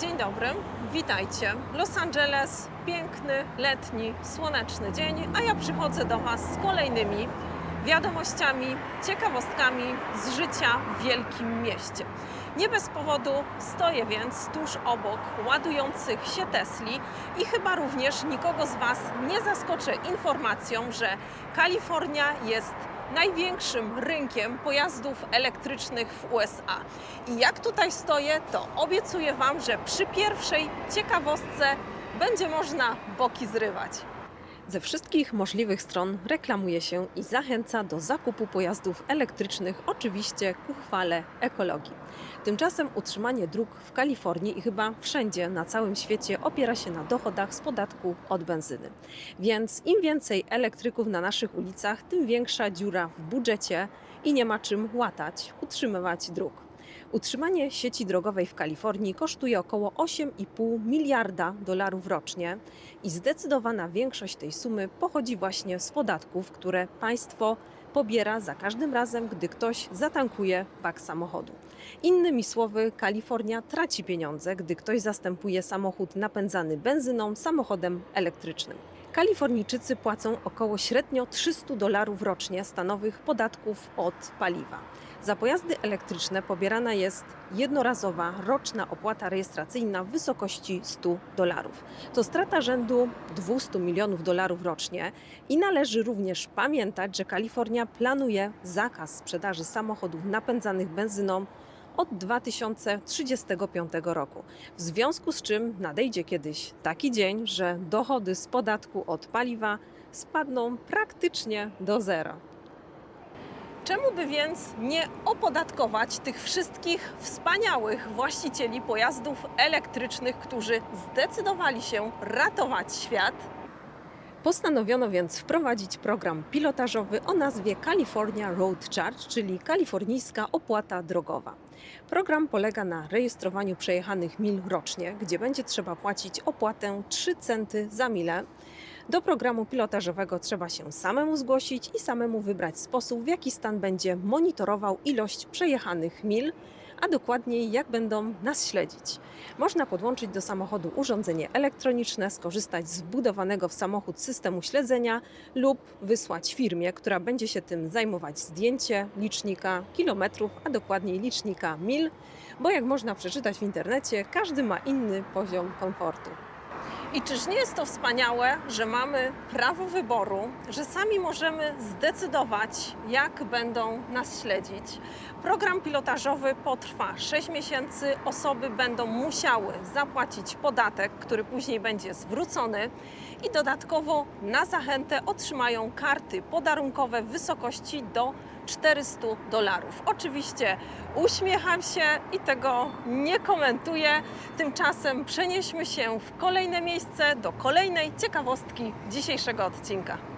Dzień dobry, witajcie. Los Angeles, piękny, letni, słoneczny dzień, a ja przychodzę do Was z kolejnymi wiadomościami, ciekawostkami z życia w wielkim mieście. Nie bez powodu stoję więc tuż obok ładujących się Tesli i chyba również nikogo z Was nie zaskoczę informacją, że Kalifornia jest największym rynkiem pojazdów elektrycznych w USA. I jak tutaj stoję, to obiecuję Wam, że przy pierwszej ciekawostce będzie można boki zrywać. Ze wszystkich możliwych stron reklamuje się i zachęca do zakupu pojazdów elektrycznych, oczywiście ku chwale ekologii. Tymczasem utrzymanie dróg w Kalifornii i chyba wszędzie na całym świecie opiera się na dochodach z podatku od benzyny. Więc im więcej elektryków na naszych ulicach, tym większa dziura w budżecie i nie ma czym łatać, utrzymywać dróg. Utrzymanie sieci drogowej w Kalifornii kosztuje około 8,5 miliarda dolarów rocznie i zdecydowana większość tej sumy pochodzi właśnie z podatków, które państwo pobiera za każdym razem, gdy ktoś zatankuje bak samochodu. Innymi słowy, Kalifornia traci pieniądze, gdy ktoś zastępuje samochód napędzany benzyną samochodem elektrycznym. Kalifornijczycy płacą około średnio 300 dolarów rocznie stanowych podatków od paliwa. Za pojazdy elektryczne pobierana jest jednorazowa roczna opłata rejestracyjna w wysokości 100 dolarów. To strata rzędu 200 milionów dolarów rocznie i należy również pamiętać, że Kalifornia planuje zakaz sprzedaży samochodów napędzanych benzyną od 2035 roku. W związku z czym nadejdzie kiedyś taki dzień, że dochody z podatku od paliwa spadną praktycznie do zera. Czemu by więc nie opodatkować tych wszystkich wspaniałych właścicieli pojazdów elektrycznych, którzy zdecydowali się ratować świat? Postanowiono więc wprowadzić program pilotażowy o nazwie California Road Charge, czyli kalifornijska opłata drogowa. Program polega na rejestrowaniu przejechanych mil rocznie, gdzie będzie trzeba płacić opłatę 3 centy za milę. Do programu pilotażowego trzeba się samemu zgłosić i samemu wybrać sposób, w jaki stan będzie monitorował ilość przejechanych mil, a dokładniej jak będą nas śledzić. Można podłączyć do samochodu urządzenie elektroniczne, skorzystać z wbudowanego w samochód systemu śledzenia lub wysłać firmie, która będzie się tym zajmować zdjęcie licznika kilometrów, a dokładniej licznika mil, bo jak można przeczytać w internecie, każdy ma inny poziom komfortu. I czyż nie jest to wspaniałe, że mamy prawo wyboru, że sami możemy zdecydować, jak będą nas śledzić? Program pilotażowy potrwa 6 miesięcy. Osoby będą musiały zapłacić podatek, który później będzie zwrócony, i dodatkowo na zachętę otrzymają karty podarunkowe w wysokości do 400 dolarów. Oczywiście uśmiecham się i tego nie komentuję. Tymczasem przenieśmy się w kolejne miejsce do kolejnej ciekawostki dzisiejszego odcinka.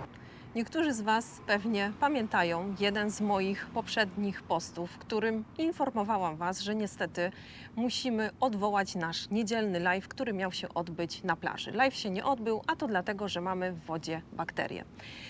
Niektórzy z Was pewnie pamiętają jeden z moich poprzednich postów, w którym informowałam Was, że niestety musimy odwołać nasz niedzielny live, który miał się odbyć na plaży. Live się nie odbył, a to dlatego, że mamy w wodzie bakterie.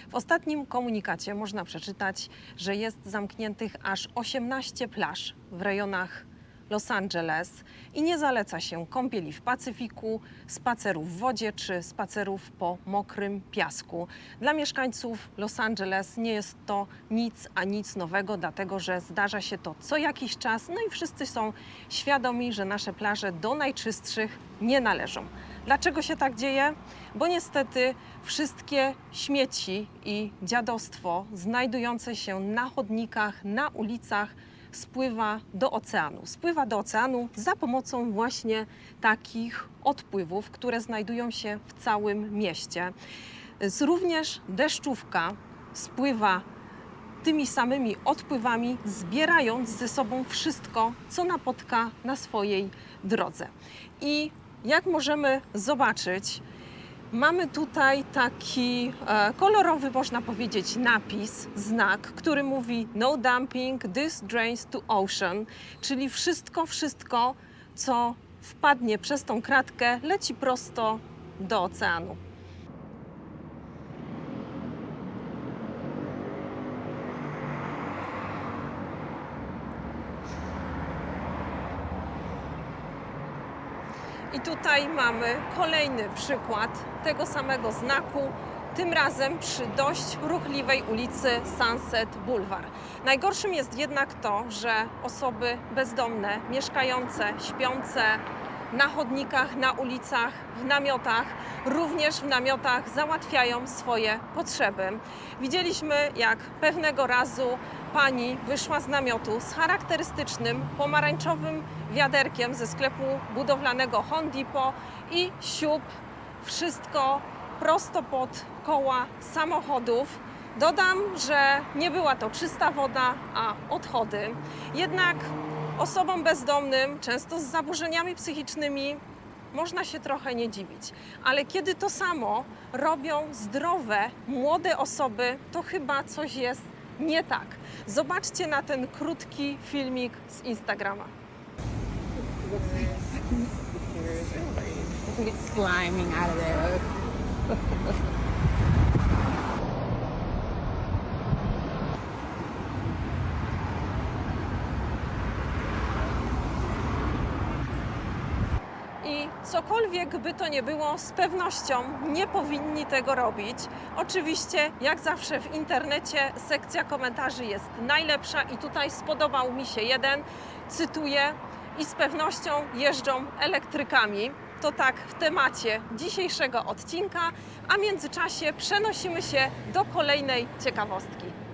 W ostatnim komunikacie można przeczytać, że jest zamkniętych aż 18 plaż w rejonach Los Angeles i nie zaleca się kąpieli w Pacyfiku, spacerów w wodzie czy spacerów po mokrym piasku. Dla mieszkańców Los Angeles nie jest to nic a nic nowego, dlatego że zdarza się to co jakiś czas, no i wszyscy są świadomi, że nasze plaże do najczystszych nie należą. Dlaczego się tak dzieje? Bo niestety wszystkie śmieci i dziadostwo znajdujące się na chodnikach, na ulicach, spływa do oceanu. Spływa do oceanu za pomocą właśnie takich odpływów, które znajdują się w całym mieście. Również deszczówka spływa tymi samymi odpływami, zbierając ze sobą wszystko, co napotka na swojej drodze. I jak możemy zobaczyć, Mamy tutaj taki e, kolorowy, można powiedzieć, napis, znak, który mówi No dumping, this drains to ocean, czyli wszystko, wszystko, co wpadnie przez tą kratkę, leci prosto do oceanu. I tutaj mamy kolejny przykład tego samego znaku, tym razem przy dość ruchliwej ulicy Sunset Boulevard. Najgorszym jest jednak to, że osoby bezdomne, mieszkające, śpiące na chodnikach, na ulicach, w namiotach, również w namiotach załatwiają swoje potrzeby. Widzieliśmy, jak pewnego razu pani wyszła z namiotu z charakterystycznym pomarańczowym wiaderkiem ze sklepu budowlanego Home Depot i siup wszystko prosto pod koła samochodów. Dodam, że nie była to czysta woda, a odchody. Jednak osobom bezdomnym, często z zaburzeniami psychicznymi, można się trochę nie dziwić. Ale kiedy to samo robią zdrowe, młode osoby, to chyba coś jest nie tak. Zobaczcie na ten krótki filmik z Instagrama. It's sliming out of there. I cokolwiek by to nie było, z pewnością nie powinni tego robić. Oczywiście, jak zawsze w internecie, sekcja komentarzy jest najlepsza i tutaj spodobał mi się jeden, cytuję, i z pewnością jeżdżą elektrykami. To tak w temacie dzisiejszego odcinka, a w międzyczasie przenosimy się do kolejnej ciekawostki.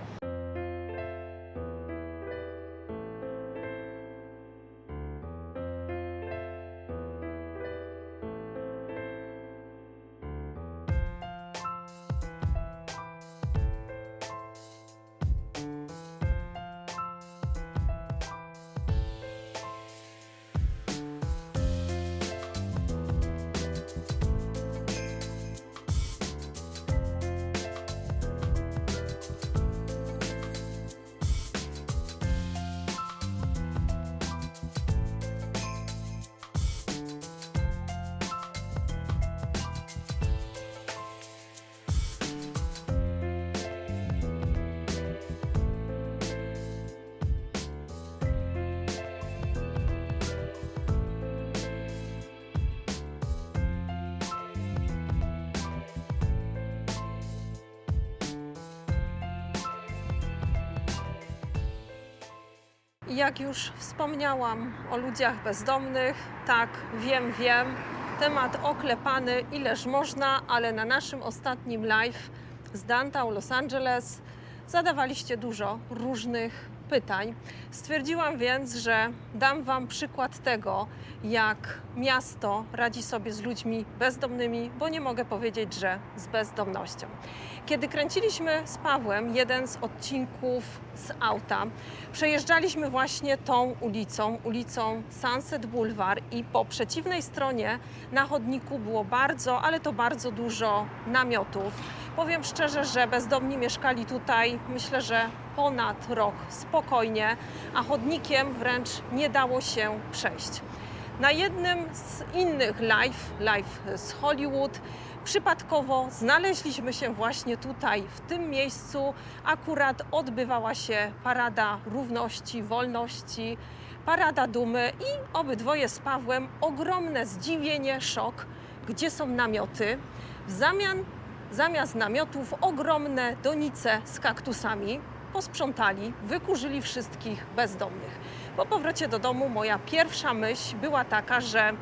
Jak już wspomniałam o ludziach bezdomnych, tak, wiem, wiem, temat oklepany ileż można, ale na naszym ostatnim live z Downtown Los Angeles zadawaliście dużo różnych pytań. Stwierdziłam więc, że dam Wam przykład tego, jak miasto radzi sobie z ludźmi bezdomnymi, bo nie mogę powiedzieć, że z bezdomnością. Kiedy kręciliśmy z Pawłem jeden z odcinków z auta, przejeżdżaliśmy właśnie tą ulicą, ulicą Sunset Boulevard i po przeciwnej stronie na chodniku było bardzo, ale to bardzo dużo namiotów. Powiem szczerze, że bezdomni mieszkali tutaj, myślę, że ponad rok spokojnie, a chodnikiem wręcz nie dało się przejść. Na jednym z innych live, live z Hollywood, przypadkowo znaleźliśmy się właśnie tutaj, w tym miejscu. Akurat odbywała się parada równości, wolności, parada dumy i obydwoje z Pawłem ogromne zdziwienie, szok, gdzie są namioty. W zamian, zamiast namiotów ogromne donice z kaktusami. Posprzątali, wykurzyli wszystkich bezdomnych. Po powrocie do domu moja pierwsza myśl była taka, że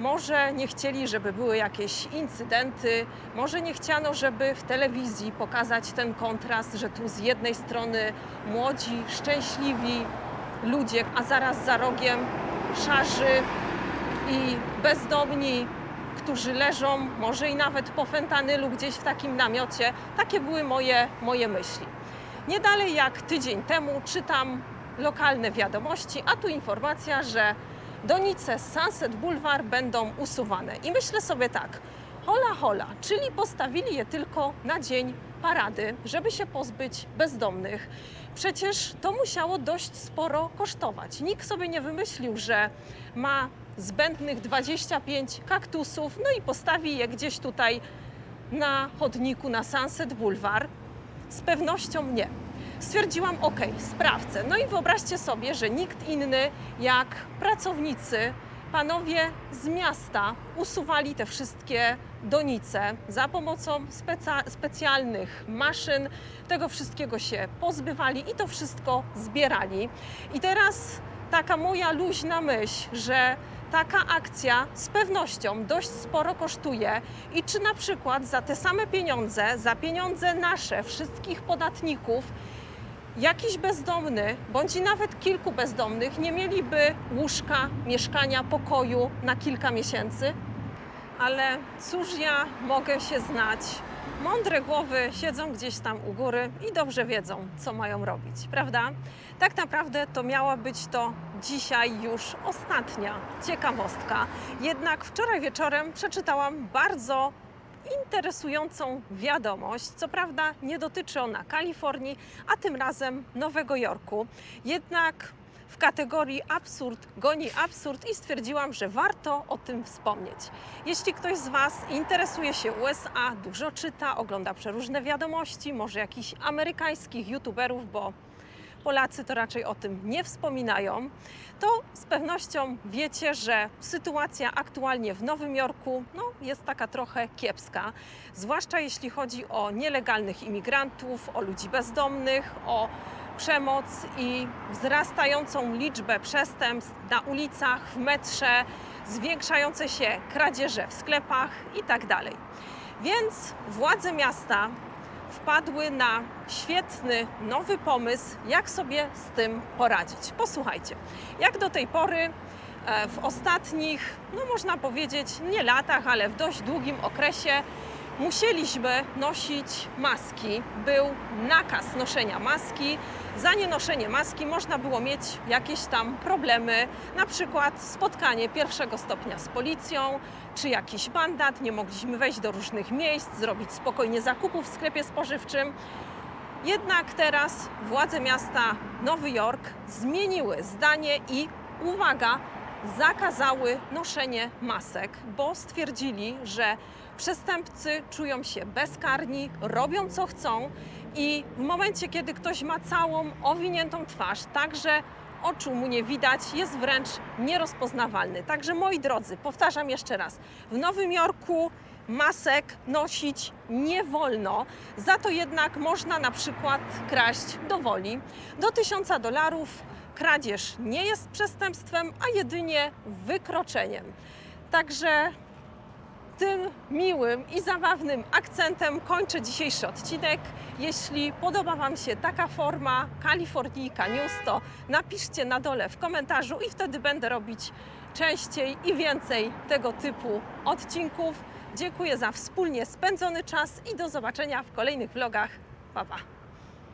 może nie chcieli, żeby były jakieś incydenty, może nie chciano, żeby w telewizji pokazać ten kontrast, że tu z jednej strony młodzi, szczęśliwi ludzie, a zaraz za rogiem szarzy i bezdomni, którzy leżą, może i nawet po fentanylu gdzieś w takim namiocie. Takie były moje, moje myśli. Nie dalej jak tydzień temu czytam lokalne wiadomości, a tu informacja, że donice z Sunset Boulevard będą usuwane. I myślę sobie tak, hola hola, czyli postawili je tylko na dzień parady, żeby się pozbyć bezdomnych. Przecież to musiało dość sporo kosztować. Nikt sobie nie wymyślił, że ma zbędnych 25 kaktusów, no i postawi je gdzieś tutaj na chodniku na Sunset Boulevard. Z pewnością nie. Stwierdziłam, ok, sprawdzę. No i wyobraźcie sobie, że nikt inny jak pracownicy panowie z miasta usuwali te wszystkie donice za pomocą speca- specjalnych maszyn. Tego wszystkiego się pozbywali i to wszystko zbierali. I teraz taka moja luźna myśl, że taka akcja z pewnością dość sporo kosztuje i czy na przykład za te same pieniądze, za pieniądze nasze, wszystkich podatników, jakiś bezdomny, bądź i nawet kilku bezdomnych nie mieliby łóżka, mieszkania, pokoju na kilka miesięcy? Ale cóż ja mogę się znać? Mądre głowy siedzą gdzieś tam u góry i dobrze wiedzą, co mają robić, prawda? Tak naprawdę to miała być to dzisiaj już ostatnia ciekawostka. Jednak wczoraj wieczorem przeczytałam bardzo interesującą wiadomość. Co prawda nie dotyczy ona Kalifornii, a tym razem Nowego Jorku. Jednak w kategorii absurd goni absurd i stwierdziłam, że warto o tym wspomnieć. Jeśli ktoś z Was interesuje się USA, dużo czyta, ogląda przeróżne wiadomości, może jakichś amerykańskich youtuberów, bo Polacy to raczej o tym nie wspominają, to z pewnością wiecie, że sytuacja aktualnie w Nowym Jorku no, jest taka trochę kiepska. Zwłaszcza jeśli chodzi o nielegalnych imigrantów, o ludzi bezdomnych, o przemoc i wzrastającą liczbę przestępstw na ulicach, w metrze, zwiększające się kradzieże w sklepach itd. Więc władze miasta wpadły na świetny, nowy pomysł, jak sobie z tym poradzić. Posłuchajcie, jak do tej pory e, w ostatnich, no można powiedzieć, nie latach, ale w dość długim okresie musieliśmy nosić maski. Był nakaz noszenia maski. Za nienoszenie maski można było mieć jakieś tam problemy, na przykład spotkanie pierwszego stopnia z policją, czy jakiś mandat, nie mogliśmy wejść do różnych miejsc, zrobić spokojnie zakupów w sklepie spożywczym. Jednak teraz władze miasta Nowy Jork zmieniły zdanie i uwaga, zakazały noszenie masek, bo stwierdzili, że przestępcy czują się bezkarni, robią co chcą i w momencie, kiedy ktoś ma całą owiniętą twarz, także oczu mu nie widać, jest wręcz nierozpoznawalny. Także moi drodzy, powtarzam jeszcze raz, w Nowym Jorku masek nosić nie wolno, za to jednak można na przykład kraść do woli. Do 1000 dolarów kradzież nie jest przestępstwem, a jedynie wykroczeniem. Także tym miłym i zabawnym akcentem kończę dzisiejszy odcinek. Jeśli podoba Wam się taka forma Kalifornijka News, to napiszcie na dole w komentarzu i wtedy będę robić częściej i więcej tego typu odcinków. Dziękuję za wspólnie spędzony czas i do zobaczenia w kolejnych vlogach. Pa, pa.